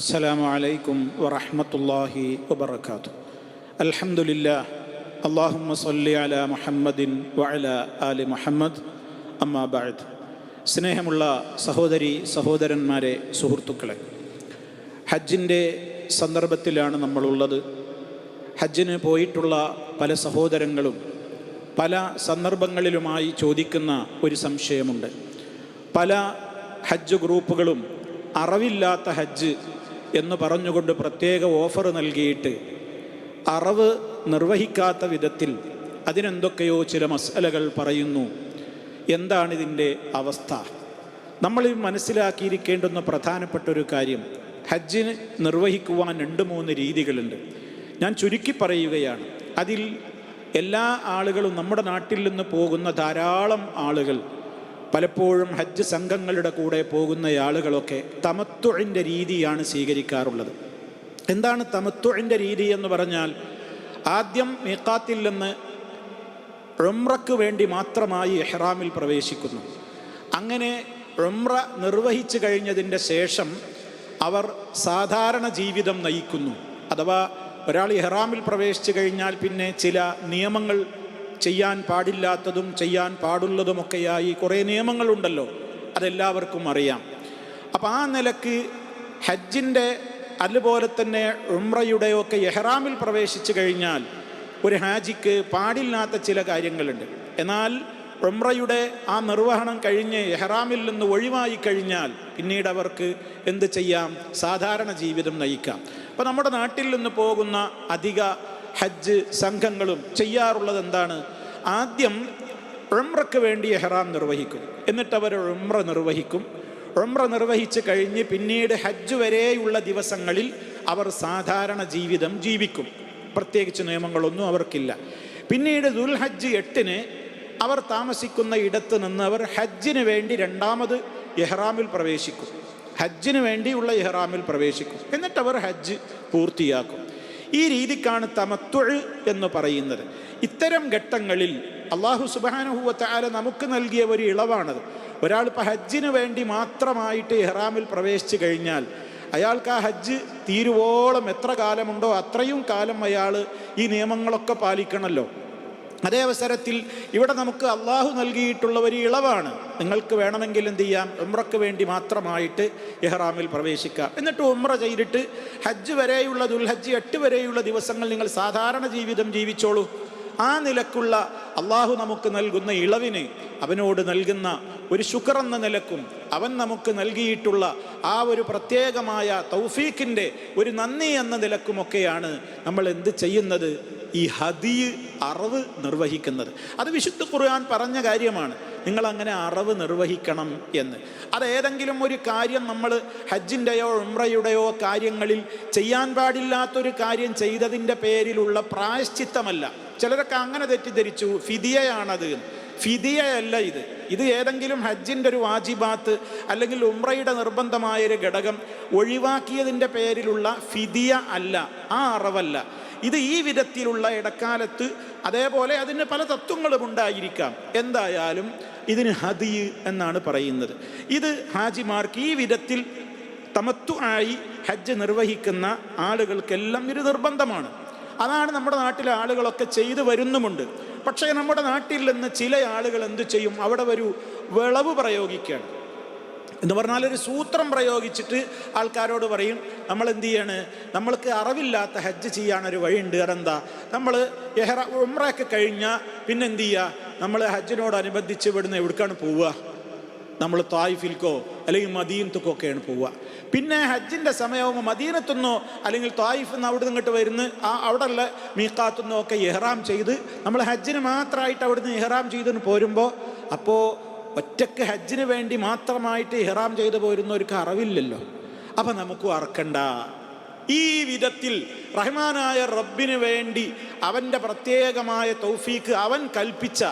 അസ്സലാമു അലൈക്കും വറഹമത്തല്ലാഹി വബർക്കാത്തു അൽഹംദുലില്ലാ അള്ളാഹുമ്മ സല്ലി അല മുഹമ്മദിൻ വഅല ആലി മുഹമ്മദ്. അമ്മാബാദ് സ്നേഹമുള്ള സഹോദരി സഹോദരന്മാരെ സുഹൃത്തുക്കളെ ഹജ്ജിന്റെ സന്ദർഭത്തിലാണ് നമ്മളുള്ളത്. ഹജ്ജിന് പോയിട്ടുള്ള പല സഹോദരങ്ങളും പല സന്ദർഭങ്ങളിലുമായി ചോദിക്കുന്ന ഒരു സംശയമുണ്ട്. പല ഹജ്ജ് ഗ്രൂപ്പുകളും അറിവില്ലാത്ത ഹജ്ജ് എന്ന് പറഞ്ഞുകൊണ്ട് പ്രത്യേക ഓഫർ നൽകിയിട്ട് അറവ് നിർവഹിക്കാത്ത വിധത്തിൽ അതിനെന്തൊക്കെയോ ചില മസലകൾ പറയുന്നു. എന്താണിതിന്റെ അവസ്ഥ? നമ്മൾ മനസ്സിലാക്കിയിരിക്കേണ്ടുന്ന പ്രധാനപ്പെട്ട ഒരു കാര്യം ഹജ്ജിന് നിർവഹിക്കുവാൻ രണ്ട് മൂന്ന് രീതികളുണ്ട്. ഞാൻ ചുരുക്കി പറയുകയാണ്. അതിൽ എല്ലാ ആളുകളും നമ്മുടെ നാട്ടിൽ നിന്ന് പോകുന്ന ധാരാളം ആളുകൾ പലപ്പോഴും ഹജ്ജ് സംഘങ്ങളുടെ കൂടെ പോകുന്ന ആളുകളൊക്കെ തമത്വഴിന്റെ രീതിയാണ് സ്വീകരിക്കാറുള്ളത്. എന്താണ് തമത്വഴിന്റെ രീതി എന്ന് പറഞ്ഞാൽ ആദ്യം മീക്കാത്തിൽ നിന്ന് റൊമ്രക്ക് വേണ്ടി മാത്രമായി എഹ്റാമിൽ പ്രവേശിക്കുന്നു. അങ്ങനെ റൊമ്ര നിർവഹിച്ചു കഴിഞ്ഞതിന്റെ ശേഷം അവർ സാധാരണ ജീവിതം നയിക്കുന്നു. അഥവാ ഒരാൾ ഇഹ്റാമിൽ പ്രവേശിച്ചു കഴിഞ്ഞാൽ പിന്നെ ചില നിയമങ്ങൾ ചെയ്യാൻ പാടില്ലാത്തതും ചെയ്യാൻ പാടുള്ളതുമൊക്കെയായി കുറേ നിയമങ്ങളുണ്ടല്ലോ. അതെല്ലാവർക്കും അറിയാം. അപ്പം ആ നിലയ്ക്ക് ഹജ്ജിന്റെ അതുപോലെ തന്നെ ഉംറയുടെയൊക്കെ എഹ്റാമിൽ പ്രവേശിച്ചു കഴിഞ്ഞാൽ ഒരു ഹാജിക്ക് പാടില്ലാത്ത ചില കാര്യങ്ങളുണ്ട്. എന്നാൽ ഉംറയുടെ ആ നിർവഹണം കഴിഞ്ഞ് എഹ്റാമിൽ നിന്ന് ഒഴിവായി കഴിഞ്ഞാൽ പിന്നീട് അവർക്ക് എന്ത് ചെയ്യാം? സാധാരണ ജീവിതം നയിക്കാം. അപ്പോൾ നമ്മുടെ നാട്ടിൽ നിന്ന് പോകുന്ന അധിക ഹജ്ജ് സംഘങ്ങളും ചെയ്യാറുള്ളത് എന്താണ്? ആദ്യം ഉംറയ്ക്ക് വേണ്ടി എഹ്റാം നിർവഹിക്കും. എന്നിട്ട് അവർ ഉംറ നിർവഹിക്കും. ഉംറ നിർവഹിച്ച് കഴിഞ്ഞ് പിന്നീട് ഹജ്ജ് വരെയുള്ള ദിവസങ്ങളിൽ അവർ സാധാരണ ജീവിതം ജീവിക്കും. പ്രത്യേകിച്ച് നിയമങ്ങളൊന്നും അവർക്കില്ല. പിന്നീട് ദുൽഹജ്ജ് എട്ടിന് അവർ താമസിക്കുന്ന ഇടത്ത് നിന്ന് അവർ ഹജ്ജിന് വേണ്ടി രണ്ടാമത് എഹ്റാമിൽ പ്രവേശിക്കും. ഹജ്ജിന് വേണ്ടിയുള്ള ഇഹ്റാമിൽ പ്രവേശിക്കും. എന്നിട്ട് അവർ ഹജ്ജ് പൂർത്തിയാക്കും. ഈ രീതിക്കാണ് തമത്തൊഴ് എന്ന് പറയുന്നത്. ഇത്തരം ഘട്ടങ്ങളിൽ അള്ളാഹു സുബാനുഹൂവത്താല നമുക്ക് നൽകിയ ഒരു ഇളവാണത്. ഒരാൾ ഇപ്പോൾ ഹജ്ജിന് വേണ്ടി മാത്രമായിട്ട് ഇഹ്റാമിൽ പ്രവേശിച്ചു കഴിഞ്ഞാൽ അയാൾക്ക് ആ ഹജ്ജ് തീരുവോളം എത്ര കാലമുണ്ടോ അത്രയും കാലം അയാൾ ഈ നിയമങ്ങളൊക്കെ പാലിക്കണമല്ലോ അതേ അവസരത്തിൽ ഇവിടെ നമുക്ക് അള്ളാഹു നൽകിയിട്ടുള്ള ഒരു ഇളവാണ്. നിങ്ങൾക്ക് വേണമെങ്കിൽ എന്ത് ചെയ്യാം? ഉമ്രക്ക് വേണ്ടി മാത്രമായിട്ട് ഇഹ്റാമിൽ പ്രവേശിക്കാം. എന്നിട്ട് ഉമ്ര ചെയ്തിട്ട് ഹജ്ജ് വരെയുള്ള ദുൽഹജ്ജ് എട്ട് വരെയുള്ള ദിവസങ്ങൾ നിങ്ങൾ സാധാരണ ജീവിതം ജീവിച്ചോളൂ. ആ നിലക്കുള്ള അള്ളാഹു നമുക്ക് നൽകുന്ന ഇളവിന് അവനോട് നൽകുന്ന ഒരു ശുക്ർ എന്ന നിലക്കും അവൻ നമുക്ക് നൽകിയിട്ടുള്ള ആ ഒരു പ്രത്യേകമായ തൗഫീഖിന്റെ ഒരു നന്ദി എന്ന നിലക്കുമൊക്കെയാണ് നമ്മൾ എന്ത് ചെയ്യുന്നത്? ഈ ഹദി അറവ് നിർവഹിക്കുന്നത്. അത് വിശുദ്ധ ഖുർആൻ പറഞ്ഞ കാര്യമാണ്. നിങ്ങൾ അങ്ങനെ അറവ് നിർവഹിക്കണം എന്ന്. അത് ഏതെങ്കിലും ഒരു കാര്യം നമ്മൾ ഹജ്ജിന്റെയോ ഉംറയുടെയോ കാര്യങ്ങളിൽ ചെയ്യാൻ പാടില്ലാത്തൊരു കാര്യം ചെയ്തതിന്റെ പേരിലുള്ള പ്രായശ്ചിത്തമല്ല. ചിലരൊക്കെ അങ്ങനെ തെറ്റിദ്ധരിച്ചു. ഫിദിയയാണത്. ഫിദിയയല്ല ഇത്. ഇത് ഏതെങ്കിലും ഹജ്ജിന്റെ ഒരു വാജിബാത്ത് അല്ലെങ്കിൽ ഉംറയുടെ നിർബന്ധമായൊരു ഘടകം ഒഴിവാക്കിയതിന്റെ പേരിലുള്ള ഫിദിയ അല്ല. ആ അറവല്ല. ഇത് ഈ വിധത്തിലുള്ള ഇടക്കാലത്ത് അതേപോലെ അതിന് പല തത്വങ്ങളും ഉണ്ടായിരിക്കാം. എന്തായാലും ഇതിന് ഹതി എന്നാണ് പറയുന്നത്. ഇത് ഹാജിമാർക്ക് ഈ വിധത്തിൽ തമത്തു ആയി ഹജ്ജ് നിർവഹിക്കുന്ന ആളുകൾക്കെല്ലാം ഇത് നിർബന്ധമാണ്. അതാണ് നമ്മുടെ നാട്ടിലെ ആളുകളൊക്കെ ചെയ്തു വരുന്നുമുണ്ട്. പക്ഷേ നമ്മുടെ നാട്ടിൽ നിന്ന് ചില ആളുകൾ എന്തു ചെയ്യും? അവിടെ ഒരു വിളവ് പ്രയോഗിക്കുകയാണ്. എന്ന് പറഞ്ഞാൽ ഒരു സൂത്രം പ്രയോഗിച്ചിട്ട് ആൾക്കാരോട് പറയും നമ്മൾ എന്ത് ചെയ്യാണ്? നമ്മൾക്ക് അറിവില്ലാത്ത ഹജ്ജ് ചെയ്യാനൊരു വഴിയുണ്ട് അതെന്താ? നമ്മൾ എഹ്റ ഉമ്രയൊക്കെ കഴിഞ്ഞാൽ പിന്നെ എന്ത് ചെയ്യുക നമ്മൾ ഹജ്ജിനോടനുബന്ധിച്ച് ഇവിടുന്ന് എവിടേക്കാണ് പോവുക? നമ്മൾ തായിഫിൽക്കോ അല്ലെങ്കിൽ മദീനത്തുക്കോ ഒക്കെയാണ് പോവുക. പിന്നെ ഹജ്ജിന്റെ സമയമാകുമ്പോൾ മദീനത്തുനിന്നോ അല്ലെങ്കിൽ തായിഫ് നിന്ന് അവിടെ നിന്നിട്ട് വരുന്ന ആ അവിടെയുള്ള മീക്കാത്തുനിന്നോ ഒക്കെ ഇഹ്റാം ചെയ്ത് നമ്മൾ ഹജ്ജിന് മാത്രമായിട്ട് അവിടുന്ന് ഇഹ്റാം ചെയ്തിന് പോരുമ്പോൾ അപ്പോൾ ഒറ്റയ്ക്ക് ഹജ്ജിന് വേണ്ടി മാത്രമായിട്ട് ഇഹ്റാം ചെയ്തു പോരുന്നവർക്ക് അറിവില്ലല്ലോ അപ്പം നമുക്ക് അറക്കണ്ട. ഈ വിധത്തിൽ റഹ്മാനായ റബ്ബിന് വേണ്ടി അവന്റെ പ്രത്യേകമായ തൗഫീക്ക് അവൻ കൽപ്പിച്ച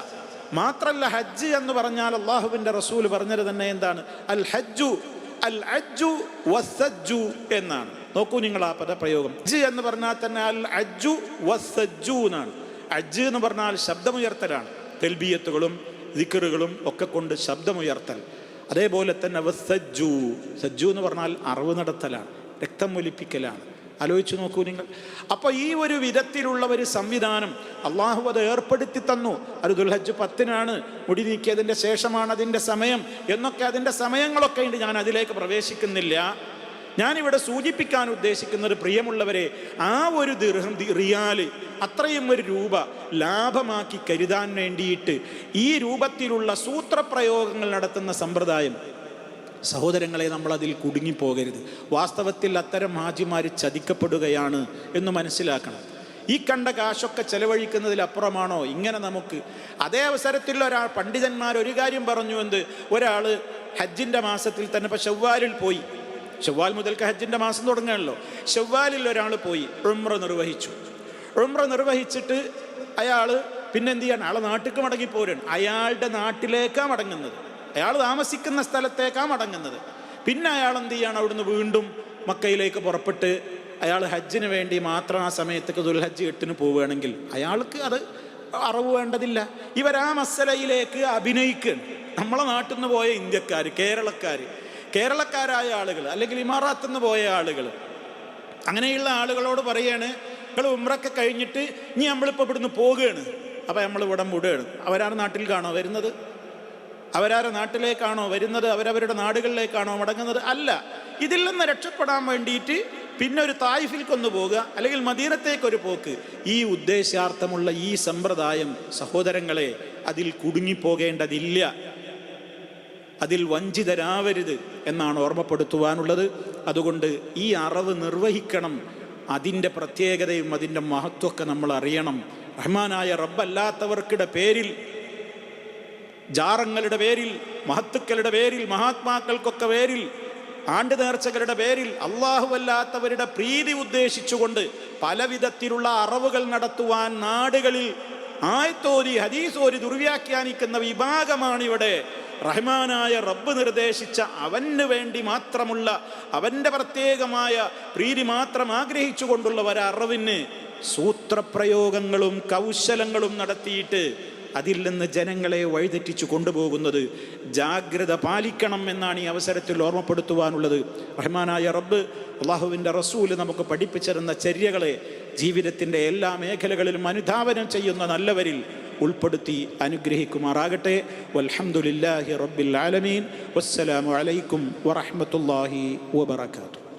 മാത്രല്ല ഹജ്ജ് എന്ന് പറഞ്ഞാൽ അള്ളാഹുവിന്റെ റസൂൽ പറഞ്ഞത് തന്നെ എന്താണ്? അൽ ഹജ്ജു അൽ അജ്ജു വസ്സജ്ജു എന്നാണ്. നോക്കൂ നിങ്ങൾ ആ പദപ്രയോഗം. ഹജ്ജ് എന്ന് പറഞ്ഞാൽ തന്നെ അൽ അജ്ജു വസ്സജ്ജു എന്നാണ്. അജ്ജ് എന്ന് പറഞ്ഞാൽ ശബ്ദമുയർത്തലാണ്. തെൽബിയത്തുകളും ദിക്കറുകളും ഒക്കെ കൊണ്ട് ശബ്ദമുയർത്തൽ. അതേപോലെ തന്നെ സജ്ജു. സജ്ജു എന്ന് പറഞ്ഞാൽ അറിവ് നടത്തലാണ് രക്തം ഒലിപ്പിക്കലാണ്. ആലോചിച്ചു നോക്കൂ നിങ്ങൾ. അപ്പോൾ ഈ ഒരു വിധത്തിലുള്ള ഒരു സംവിധാനം അള്ളാഹു അത് ഏർപ്പെടുത്തി തന്നു. അത് ദുൽഹജ്ജ് പത്തിനാണ് മുടി നീക്കിയതിന്റെ ശേഷമാണ് അതിന്റെ സമയം എന്നൊക്കെ അതിന്റെ സമയങ്ങളൊക്കെ ഉണ്ട്. ഞാൻ അതിലേക്ക് പ്രവേശിക്കുന്നില്ല. ഞാനിവിടെ സൂചിപ്പിക്കാൻ ഉദ്ദേശിക്കുന്നത് പ്രിയമുള്ളവരെ ആ ഒരു ദീർഘം റിയാൽ അത്രയും ഒരു രൂപ ലാഭമാക്കി കരുതാൻ വേണ്ടിയിട്ട് ഈ രൂപത്തിലുള്ള സൂത്രപ്രയോഗങ്ങൾ നടത്തുന്ന സമ്പ്രദായം സഹോദരങ്ങളെ നമ്മൾ അതിൽ കുടുങ്ങിപ്പോകരുത്. വാസ്തവത്തിൽ അത്തരം ഹാജിമാർ ചതിക്കപ്പെടുകയാണ് എന്ന് മനസ്സിലാക്കണം. ഈ കണ്ട കാശൊക്കെ ചെലവഴിക്കുന്നതിലപ്പുറമാണോ ഇങ്ങനെ നമുക്ക്. അതേ അവസരത്തിൽ ഒരാൾ പണ്ഡിതന്മാർ ഒരു കാര്യം പറഞ്ഞു എന്ത്? ഒരാൾ ഹജ്ജിന്റെ മാസത്തിൽ തന്നെ ഇപ്പോൾ ഷവ്വാലിൽ പോയി. ഷവ്വാൽ മുതൽക്ക് ഹജ്ജിന്റെ മാസം തുടങ്ങുകയാണല്ലോ. ഷവ്വാലിൽ ഒരാൾ പോയി ഉമ്ര നിർവഹിച്ചു. ഉമ്ര നിർവഹിച്ചിട്ട് അയാൾ പിന്നെന്ത് ചെയ്യാൻ അയാളെ നാട്ടിലേക്ക് മടങ്ങിപ്പോരാണ് അയാളുടെ നാട്ടിലേക്കാണ് മടങ്ങുന്നത്. അയാൾ താമസിക്കുന്ന സ്ഥലത്തേക്കാണ് മടങ്ങുന്നത്. പിന്നെ അയാൾ എന്ത് ചെയ്യാണ്? അവിടുന്ന് വീണ്ടും മക്കയിലേക്ക് പുറപ്പെട്ട് അയാൾ ഹജ്ജിന് വേണ്ടി മാത്രം ആ സമയത്തേക്ക് ദുൽഹജ്ജ് എട്ടിന് പോവുകയാണെങ്കിൽ അയാൾക്ക് അത് അറിവ് വേണ്ടതില്ല. ഇവരാ മസലയിലേക്ക് അഭിനയിക്കുകയാണ്. നമ്മളെ നാട്ടിൽ നിന്ന് പോയ ഇന്ത്യക്കാർ കേരളക്കാർ കേരളക്കാരായ ആളുകൾ അല്ലെങ്കിൽ ഇമാറാത്ത് നിന്ന് പോയ ആളുകൾ. അങ്ങനെയുള്ള ആളുകളോട് പറയാണ് നിങ്ങൾ ഉമ്രൊക്കെ കഴിഞ്ഞിട്ട് ഇനി നമ്മളിപ്പോൾ ഇവിടുന്ന് പോവുകയാണ് അപ്പോൾ നമ്മൾ ഇവിടെ വിടുകയാണ് അവരാണ് നാട്ടിൽ കാണോ വരുന്നത്? അവരാരെ നാട്ടിലേക്കാണോ വരുന്നത്? അവരവരുടെ നാടുകളിലേക്കാണോ മടങ്ങുന്നത്? അല്ല. ഇതിൽ നിന്ന് രക്ഷപ്പെടാൻ വേണ്ടിയിട്ട് പിന്നെ ഒരു തായിഫിൽക്കൊന്ന് പോകുക അല്ലെങ്കിൽ മദീനത്തേക്കൊരു പോക്ക്. ഈ ഉദ്ദേശാർത്ഥമുള്ള ഈ സമ്പ്രദായം സഹോദരങ്ങളെ അതിൽ കുടുങ്ങിപ്പോകേണ്ടതില്ല. അതിൽ വഞ്ചിതരാവരുത് എന്നാണ് ഓർമ്മപ്പെടുത്തുവാനുള്ളത്. അതുകൊണ്ട് ഈ അറിവ് നിർവഹിക്കണം. അതിന്റെ പ്രത്യേകതയും അതിന്റെ മഹത്വമൊക്കെ നമ്മൾ അറിയണം. റഹ്മാനായ റബ്ബല്ലാത്തവർക്കിടെ പേരിൽ ജാറങ്ങളുടെ പേരിൽ മഹത്തുക്കളുടെ പേരിൽ മഹാത്മാക്കൾക്കൊക്കെ പേരിൽ ആണ്ട് നേർച്ചകളുടെ പേരിൽ അള്ളാഹുവല്ലാത്തവരുടെ പ്രീതി ഉദ്ദേശിച്ചുകൊണ്ട് പലവിധത്തിലുള്ള അറിവുകൾ നടത്തുവാൻ നാടുകളിൽ ആയത്തോരി ഹദീസോരി ദുർവ്യാഖ്യാനിക്കുന്ന വിഭാഗമാണ് ഇവിടെ റഹ്മാനായ റബ്ബ് നിർദ്ദേശിച്ച അവന് വേണ്ടി മാത്രമുള്ള അവന്റെ പ്രത്യേകമായ പ്രീതി മാത്രം ആഗ്രഹിച്ചുകൊണ്ടുള്ള ഒരറിവിന് സൂത്രപ്രയോഗങ്ങളും കൗശലങ്ങളും നടത്തിയിട്ട് അതിൽ നിന്ന് ജനങ്ങളെ വഴിതെറ്റിച്ചു കൊണ്ടുപോകുന്നത് ജാഗ്രത പാലിക്കണം എന്നാണ് ഈ അവസരത്തിൽ ഓർമ്മപ്പെടുത്തുവാനുള്ളത്. റഹ്മാനായ റബ്ബ് അള്ളാഹുവിന്റെ റസൂൽ നമുക്ക് പഠിപ്പിച്ചിരുന്ന ചര്യകളെ ജീവിതത്തിന്റെ എല്ലാ മേഖലകളിലും അനുധാവനം ചെയ്യുന്ന നല്ലവരിൽ ഉൾപ്പെടുത്തി അനുഗ്രഹിക്കുമാറാകട്ടെ. വൽഹംദുലില്ലാഹി റബ്ബിൽ ആലമീൻ. വസ്സലാമു അലൈക്കും വറഹ്മത്തുള്ളാഹി വബറകാതുഹു.